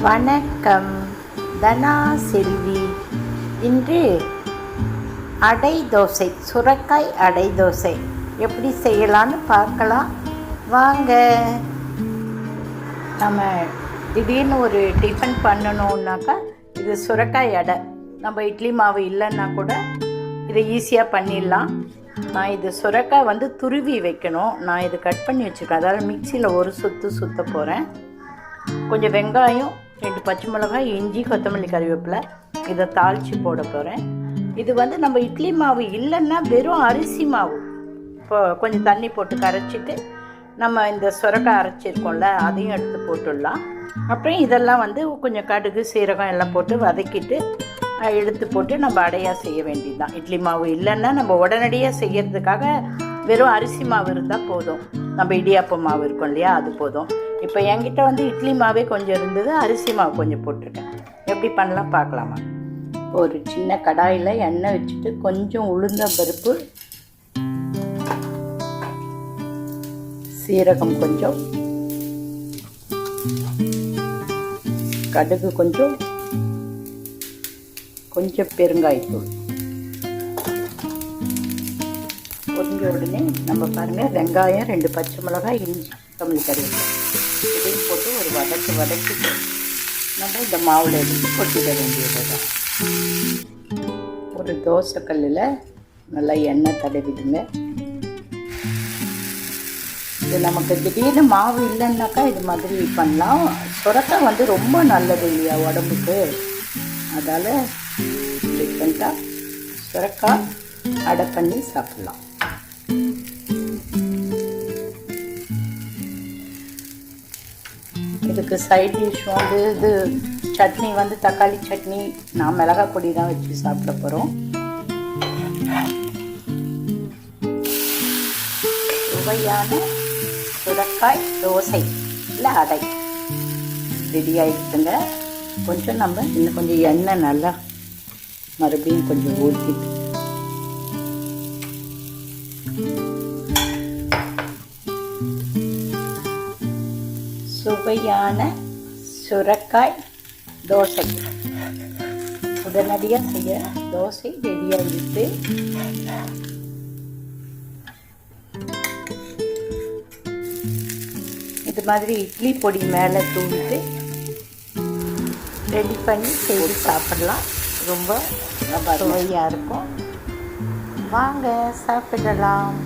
வணக்கம். தனா செல்வி. இன்று அடை தோசை சுரக்காய் அடை தோசை. எப்படி செய்யலான்னு பார்க்கலாம். வாங்க. நம்ம திடீர்னு ஒரு டிஃபன் பண்ணணுன்னாக்கா இது சுரக்காய் அடை. நம்ம இட்லி மாவு இல்லைன்னா கூட இதை ஈஸியாக பண்ணிடலாம். நான் இது சுரக்காய் வந்து துருவி வைக்கணும். நான் இது கட் பண்ணி வச்சுருக்கேன் அதாவது மிக்சியில் ஒரு சுற்று சுற்ற போகிறேன் கொஞ்சம் வெங்காயம் ரெண்டு பச்சை மிளகாய் இஞ்சி கொத்தமல்லி கறிவேப்பிலை. இதை தாளித்து போட போகிறேன் இது வந்து நம்ம இட்லி மாவு இல்லைன்னா வெறும் அரிசி மாவு. இப்போ கொஞ்சம் தண்ணி போட்டு கரைச்சிட்டு நம்ம இந்த சுரக்காய் அரைச்சிருக்கோம்ல அதையும் எடுத்து போட்டுடலாம். அப்புறம் இதெல்லாம் வந்து கொஞ்சம் கடுகு சீரகம் எல்லாம் போட்டு வதக்கிட்டு எடுத்து போட்டு நம்ம அடையாக செய்ய வேண்டியதுதான். இட்லி மாவு இல்லைன்னா நம்ம உடனடியாக செய்யறதுக்காக வெறும் அரிசி மாவு இருந்தால் போதும். நம்ம இடியாப்ப மாவு இருக்கும் இல்லையா அது போதும். இப்போ என்கிட்ட வந்து இட்லி மாவே கொஞ்சம் இருந்தது அரிசி மாவு கொஞ்சம் போட்டிருக்கேன். எப்படி பண்ணலாம் பார்க்கலாமா? ஒரு சின்ன கடாயில் எண்ணெய் வச்சுட்டு கொஞ்சம் உளுந்த பருப்பு சீரகம் கொஞ்சம் கடுகு கொஞ்சம் கொஞ்சம் பெருங்காயத்தூள். பொரிஞ்ச உடனே நம்ம பாருங்கள் வெங்காயம் ரெண்டு பச்சை மிளகாய் இஞ்சி தமிழ் கறிவேப்பிலை இதையும் போட்டு ஒரு வதக்கு வதக்கிட்டு நம்ம இந்த மாவில் எடுத்து கொட்டிட வேண்டியது தான் ஒரு தோசைக்கல்லில் நல்லா எண்ணெய் தடவிடுங்க. இது நமக்கு திடீர்னு மாவு இல்லைன்னாக்கா இது மாதிரி பண்ணலாம். சுரக்காய் வந்து ரொம்ப நல்லது இல்லையா உடம்புக்கு? அதால் டிஃப்ரெண்ட்டாக சுரக்காய் அடை பண்ணி சாப்பிட்லாம். இதுக்கு சைட் டிஷ் வந்து இது சட்னி வந்து தக்காளி சட்னி நான் மிளகாய் பொடி தான் வச்சு சாப்பிட போகிறோம் சுவையான சுரக்காய் தோசை இல்லை அடை. ரெடி ஆகிடுச்சுங்க கொஞ்சம் நம்ம இன்னும் கொஞ்சம் எண்ணெய் நல்லா மறுபடியும் கொஞ்சம் ஊற்றிட்டு சுவையான சுரக்காய் தோசை. உடனடியாக செய்ய தோசை ரெடியாகிட்டு இது மாதிரி இட்லி பொடி மேலே தூவிட்டு ரெடி பண்ணி செய்து சாப்பிடலாம். ரொம்ப சுவையாக இருக்கும். வாங்க சாப்பிடலாம்.